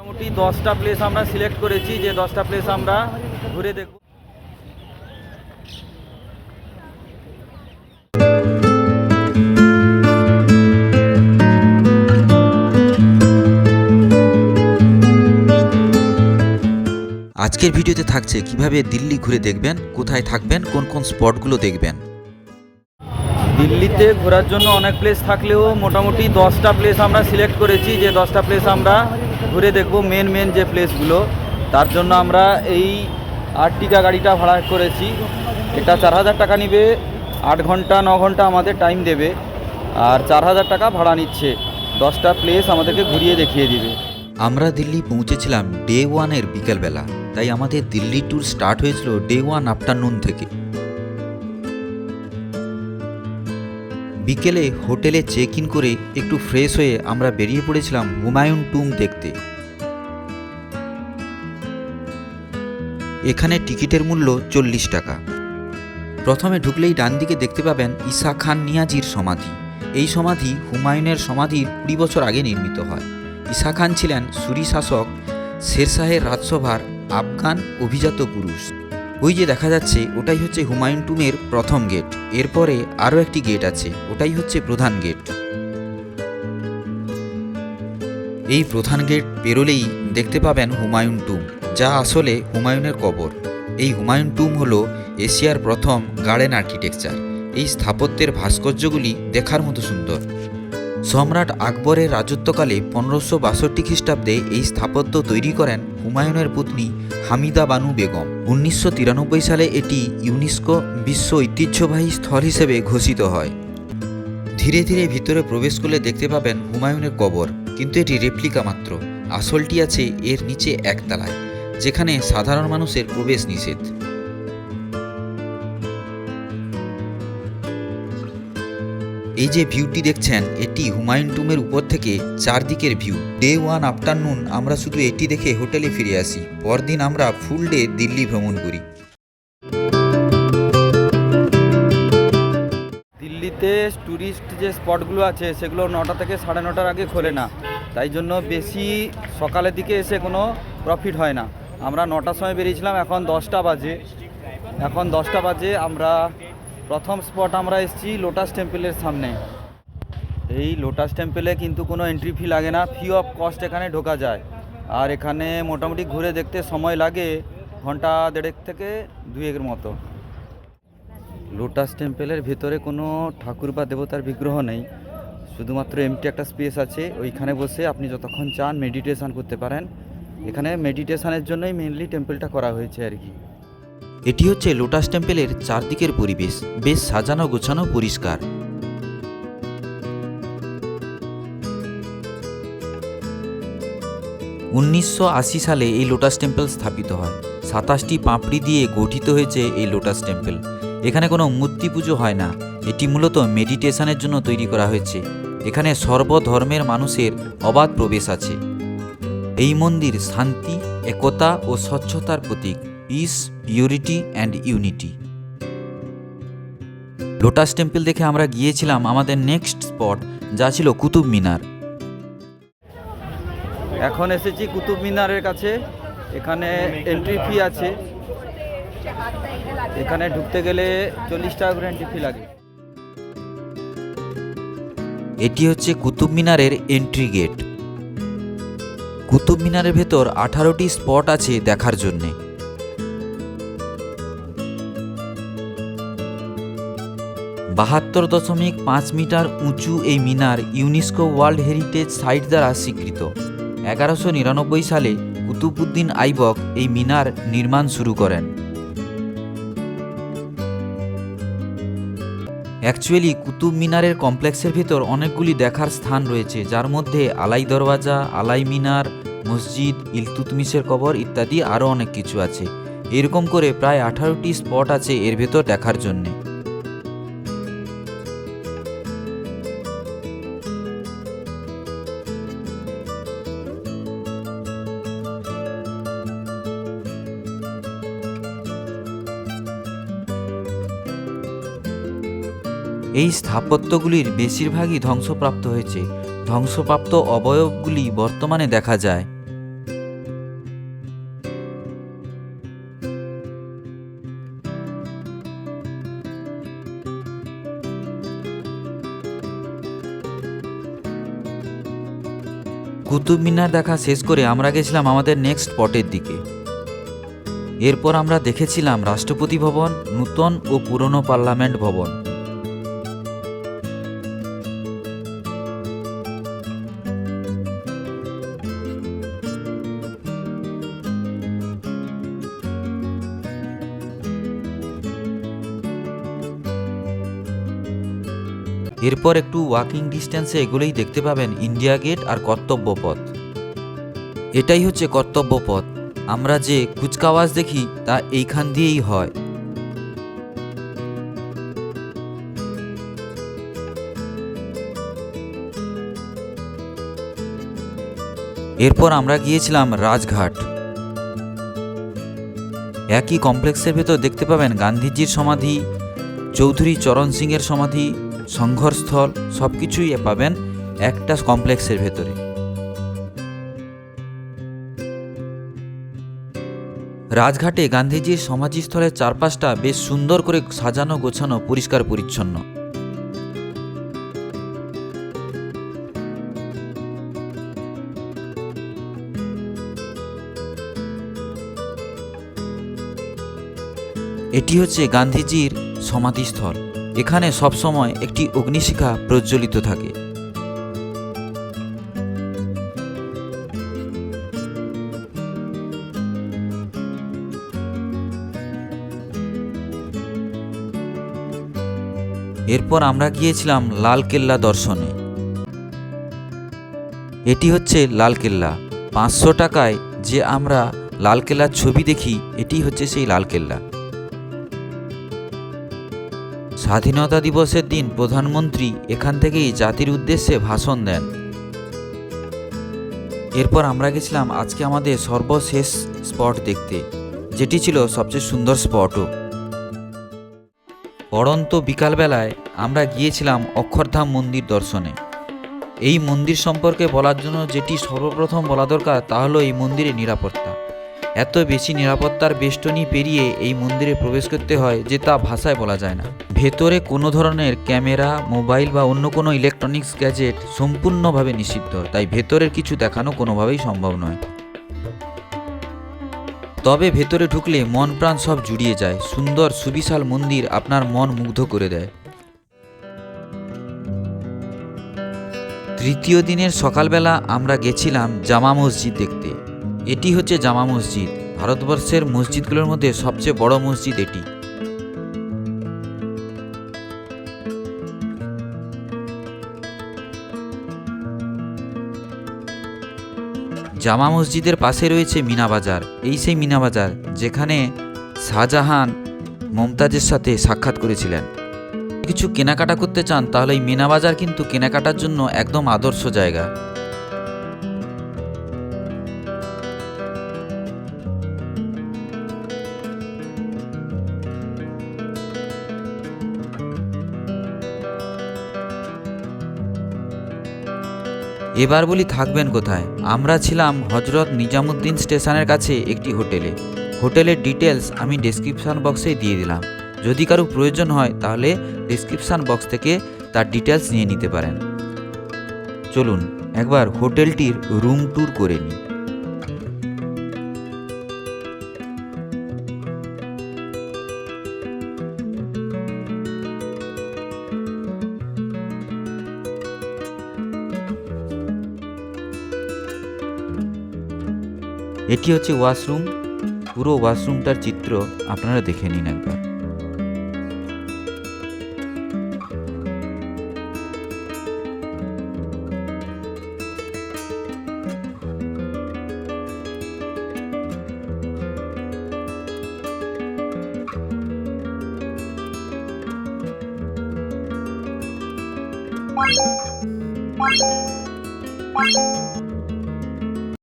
মোটামুটি দশটা প্লেস আমরা সিলেক্ট করেছি যে দশটা প্লেস আমরা ঘুরে দেখব। আজকের ভিডিওতে থাকছে কীভাবে দিল্লি ঘুরে দেখবেন কোথায় থাকবেন কোন কোন স্পটগুলো দেখবেন। দিল্লিতে ঘোরার জন্য অনেক প্লেস থাকলেও মোটামুটি দশটা প্লেস আমরা সিলেক্ট করেছি যে দশটা প্লেস আমরা ঘুরে দেখব মেন মেন যে প্লেসগুলো তার জন্য আমরা এই আর্টিকা গাড়িটা ভাড়া করেছি। এটা চার হাজার টাকা নিবে, আট ঘণ্টা, ন ঘণ্টা আমাদের টাইম দেবে। আর চার হাজার টাকা ভাড়া নিচ্ছে। দশটা প্লেস আমাদেরকে ঘুরিয়ে দেখিয়ে দিবে। আমরা দিল্লি পৌঁছেছিলাম ডে ওয়ানের বিকেলবেলা। তাই আমাদের দিল্লি ট্যুর স্টার্ট হয়েছিল ডে ওয়ান আফটারনুন থেকে। বিকেলে হোটেলে চেক ইন করে একটু ফ্রেশ হয়ে আমরা বেরিয়ে পড়েছিলাম হুমায়ুন টুম দেখতে। এখানে টিকিটের মূল্য চল্লিশ টাকা। প্রথমে ঢুকলেই ডান দিকে দেখতে পাবেন ঈসা খান নিয়াজির সমাধি। এই সমাধি হুমায়ুনের সমাধির কুড়ি বছর আগে নির্মিত হয়। ঈসা খান ছিলেন সুরি শাসক, শেরশাহের রাজসভার আফগান অভিজাত পুরুষ। ওই যে দেখা যাচ্ছে, ওটাই হচ্ছে হুমায়ুন টুমের প্রথম গেট এরপরে আরও একটি গেট আছে, ওটাই হচ্ছে প্রধান গেট। এই প্রধান গেট পেরোলেই দেখতে পাবেন হুমায়ুন টুম, যা আসলে হুমায়ুনের কবর। এই হুমায়ুন টুম হল এশিয়ার প্রথম গার্ডেন আর্কিটেকচার। এই স্থাপত্যের ভাস্কর্যগুলি দেখার মতো সুন্দর। সম্রাট আকবরের রাজত্বকালে পনেরোশো বাষট্টি খ্রিস্টাব্দে এই স্থাপত্য তৈরি করেন হুমায়ুনের পত্নী হামিদা বানু বেগম। উনিশশো তিরানব্বই সালে এটি ইউনেস্কো বিশ্ব ঐতিহ্যবাহী স্থল হিসেবে ঘোষিত হয়। ধীরে ধীরে ভিতরে প্রবেশ করলে দেখতে পাবেন হুমায়ুনের কবর, কিন্তু এটি রেপ্লিকা মাত্র। আসলটি আছে এর নিচে একতলায়, যেখানে সাধারণ মানুষের প্রবেশ নিষেধ। এই যে ভিউটি দেখছেন, এটি হুমায়ুন টুমের উপর থেকে চারদিকের ভিউ ডে ওয়ান আফটারনুন আমরা শুধু এটি দেখে হোটেলে ফিরে আসি। পরদিন আমরা ফুল ডে দিল্লি ভ্রমণ করি। দিল্লিতে ট্যুরিস্ট যে স্পটগুলো আছে, সেগুলো নটা থেকে সাড়ে নটার আগে খোলে না। তাই জন্য বেশি সকালের দিকে এসে কোনো প্রফিট হয় না। আমরা নটার সময় বেরিয়েছিলাম, এখন দশটা বাজে। এখন দশটা বাজে, আমরা প্রথম স্পট আমরা এসেছি লোটাস টেম্পলের সামনে। এই লোটাস টেম্পলে কিন্তু কোনো এন্ট্রি ফি লাগে না ফি অফ কস্ট এখানে ঢোকা যায়। আর এখানে মোটামুটি ঘুরে দেখতে সময় লাগে ঘণ্টা দেড়েক থেকে দুয়েকের মতো। লোটাস টেম্পলের ভেতরে কোনো ঠাকুর বা দেবতার বিগ্রহ নেই। শুধুমাত্র এমটি একটা স্পেস আছে, ওইখানে বসে আপনি যতক্ষণ চান মেডিটেশান করতে পারেন। এখানে মেডিটেশানের জন্যই মেনলি টেম্পলটা করা হয়েছে আর কি। এটি হচ্ছে লোটাস টেম্পেলের চারদিকের পরিবেশ, বেশ সাজানো গোছানো পরিষ্কার। উনিশশো আশি সালে এই লোটাস টেম্পল স্থাপিত হয়। সাতাশটি পাপড়ি দিয়ে গঠিত হয়েছে এই লোটাস টেম্পল। এখানে কোনো মূর্তি পুজো হয় না। এটি মূলত মেডিটেশনের জন্য তৈরি করা হয়েছে। এখানে সর্বধর্মের মানুষের অবাধ প্রবেশ আছে। এই মন্দির শান্তি, একতা ও স্বচ্ছতার প্রতীক। Peace purity and unity lotus temple দেখে আমরা গিয়েছিলাম আমাদের নেক্সট স্পট যা ছিল কুতুব মিনার। এখন এসেছি কুতুব মিনারের কাছে। এখানে এন্ট্রি ফি আছে। এখানে ঢুকতে গেলে চল্লিশ টাকা করে এন্ট্রি ফি লাগে। এটি হচ্ছে কুতুব মিনারের এন্ট্রি গেট কুতুব মিনারের ভেতর আঠারোটি স্পট আছে দেখার জন্যে। বাহাত্তর দশমিক পাঁচ মিটার উঁচু এই মিনার ইউনেস্কো ওয়ার্ল্ড হেরিটেজ সাইট দ্বারা স্বীকৃত। এগারোশো নিরানব্বই সালে কুতুবুদ্দিন আইবক এই মিনার নির্মাণ শুরু করেন। অ্যাকচুয়ালি কুতুব মিনারের কমপ্লেক্সের ভেতর অনেকগুলি দেখার স্থান রয়েছে, যার মধ্যে আলাই দরওয়াজা, আলাই মিনার, মসজিদ, ইলতুতমিশের কবর ইত্যাদি আরও অনেক কিছু আছে। এরকম করে প্রায় আঠারোটি স্পট আছে এর ভেতর দেখার জন্যে। এই স্থাপত্যগুলির বেশিরভাগই ধ্বংসপ্রাপ্ত হয়েছে। ধ্বংসপ্রাপ্ত অবয়বগুলি বর্তমানে দেখা যায়। কুতুব মিনার দেখা শেষ করে আমরা গেছিলাম আমাদের নেক্সট পটের দিকে। এরপর আমরা দেখেছিলাম রাষ্ট্রপতি ভবন, নূতন ও পুরনো পার্লামেন্ট ভবন। এরপর একটু ওয়াকিং ডিস্টেন্সে এগুলোই দেখতে পাবেন ইন্ডিয়া গেট আর কর্তব্য পথ এটাই হচ্ছে কর্তব্য পথ আমরা যে কুচকাওয়াজ দেখি, তা এইখান দিয়েই হয়। এরপর আমরা গিয়েছিলাম রাজঘাট। একই কমপ্লেক্সের ভেতর দেখতে পাবেন গান্ধীজির সমাধি, চৌধুরী চরণ সিংয়ের সমাধি সংঘর্ষস্থল সব কিছুই পাবেন একটা কমপ্লেক্সের ভেতরে। রাজঘাটে গান্ধীজির সমাধিস্থলের চারপাশটা বেশ সুন্দর করে সাজানো, গোছানো, পরিষ্কার, পরিচ্ছন্ন। এটি হচ্ছে গান্ধীজির সমাধিস্থল। এখানে সবসময় একটি অগ্নিশিখা প্রজ্বলিত থাকে। এরপর আমরা গিয়েছিলাম লালকেল্লা দর্শনে। এটি হচ্ছে লালকেল্লা। পাঁচশো টাকায় যে আমরা লালকেল্লার ছবি দেখি, এটি হচ্ছে সেই লালকেল্লা। স্বাধীনতা দিবসের দিন প্রধানমন্ত্রী এখান থেকেই জাতির উদ্দেশ্যে ভাষণ দেন। এরপর আমরা গেছিলাম আজকে আমাদের সর্বশেষ স্পট দেখতে, যেটি ছিল সবচেয়ে সুন্দর স্পটও। পড়ন্ত বিকালবেলায় আমরা গিয়েছিলাম অক্ষরধাম মন্দির দর্শনে। এই মন্দির সম্পর্কে বলার জন্য যেটি সর্বপ্রথম বলা দরকার, তা হলো এই মন্দিরের নিরাপত্তা। এত বেশি নিরাপত্তার বেষ্টনী পেরিয়ে এই মন্দিরে প্রবেশ করতে হয় যে তা ভাষায় বলা যায় না। ভেতরে কোনো ধরনের ক্যামেরা, মোবাইল বা অন্য কোনো ইলেকট্রনিক্স গ্যাজেট সম্পূর্ণভাবে নিষিদ্ধ, তাই ভেতরের কিছু দেখানো কোনোভাবেই সম্ভব নয়। তবে ভেতরে ঢুকলে মন প্রাণ সব জুড়িয়ে যায়, সুন্দর সুবিশাল মন্দির আপনার মন মুগ্ধ করে দেয়। তৃতীয় দিনের সকালবেলা আমরা গেছিলাম জামা মসজিদ দেখতে। এটি হচ্ছে জামা মসজিদ, ভারতবর্ষের মসজিদগুলোর মধ্যে সবচেয়ে বড় মসজিদ এটি। জামা মসজিদের পাশে রয়েছে মিনাবাজার এই সেই মিনাবাজার যেখানে শাহজাহান মমতাজের সাথে সাক্ষাৎ করেছিলেন। কিছু কেনাকাটা করতে চান, তাহলে এই মিনাবাজার কিন্তু কেনাকাটার জন্য একদম আদর্শ জায়গা। এবার বলি থাকবেন কোথায়। আমরা ছিলাম হজরত নিজামুদ্দিন স্টেশনের কাছে একটি হোটেলে। হোটেলের ডিটেলস আমি ডেসক্রিপশান বক্সে দিয়ে দিলাম। যদি কারও প্রয়োজন হয় তাহলে ডেসক্রিপশান বক্স থেকে তার ডিটেলস নিয়ে নিতে পারেন। চলুন, একবার হোটেলটির রুম ট্যুর করে নিই। এটি হচ্ছে ওয়াশরুম পুরো ওয়াশরুমটার চিত্র আপনারা দেখে নিন একবার